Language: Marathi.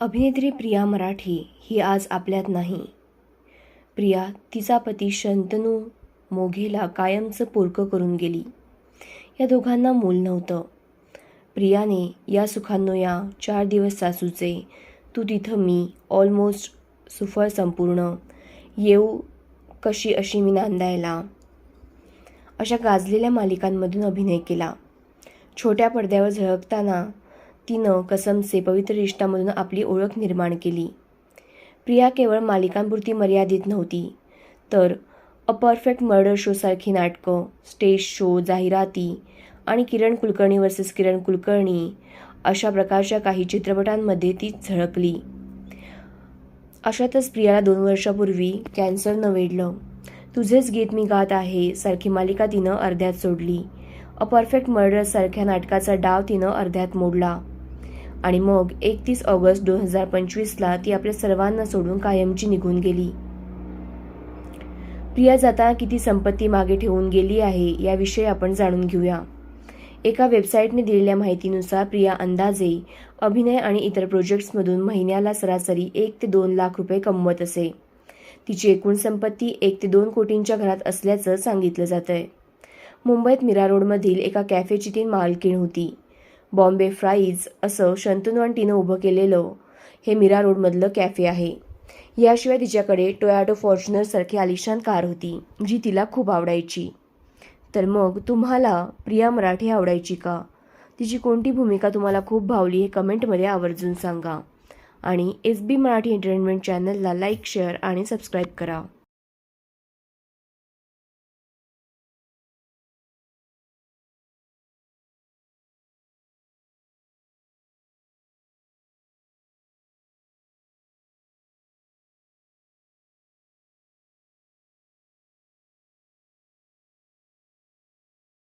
अभिनेत्री प्रिया मराठी ही आज आपल्यात नाही. प्रिया तिचा पती शंतनू मोघेला कायमचं पोरकं करून गेली. या दोघांना मूल नव्हतं. प्रियाने या सुखांनो या चार दिवस सासूचे तू तिथं मी ऑलमोस्ट सुफळ संपूर्ण येऊ कशी अशी मी नांदायला अशा गाजलेल्या मालिकांमधून अभिनय केला. छोट्या पडद्यावर झळकताना तिनं कसमसे पवित्र रिश्तामधून आपली ओळख निर्माण केली. प्रिया केवळ मालिकांपुरती मर्यादित नव्हती तर अ परफेक्ट मर्डर शोसारखी नाटकं स्टेज शो जाहिराती आणि किरण कुलकर्णी वर्सेस किरण कुलकर्णी अशा प्रकारच्या काही चित्रपटांमध्ये ती झळकली. अशातच प्रियाला दोन वर्षापूर्वी कॅन्सरनं वेढलं तुझेच गीत मी गात आहे सारखी मालिका तिनं अर्ध्यात सोडली. अ परफेक्ट मर्डर सारख्या नाटकाचा डाव तिनं अर्ध्यात मोडला. आणि मग एकतीस ऑगस्ट दोन हजार पंचवीसला ती आपल्या सर्वांना सोडून कायमची निघून गेली. प्रिया जाताना किती संपत्ती मागे ठेवून गेली आहे याविषयी आपण जाणून घेऊया. एका वेबसाईटने दिलेल्या माहितीनुसार प्रिया अंदाजे अभिनय आणि इतर प्रोजेक्ट्समधून महिन्याला सरासरी एक ते दोन लाख रुपये कमवत असे. तिची एकूण संपत्ती एक ते दोन कोटींच्या घरात असल्याचं सांगितलं जात आहे मुंबईत मीरा रोडमधील एका कॅफेची ती मालकीण होती. बॉम्बे फ्राईज असं शंतनू आणि तिनं उभं केलेलं हे मीरा रोडमधलं कॅफे आहे. याशिवाय तिच्याकडे टोयाटो फॉर्च्युनरसारखी आलिशान कार होती जी तिला खूप आवडायची. तर मग तुम्हाला प्रिया मराठी आवडायची का? तिची कोणती भूमिका तुम्हाला खूप भावली हे कमेंटमध्ये आवर्जून सांगा. आणि एस बी मराठी एंटरटेनमेंट चॅनलला लाईक शेअर आणि सबस्क्राईब करा.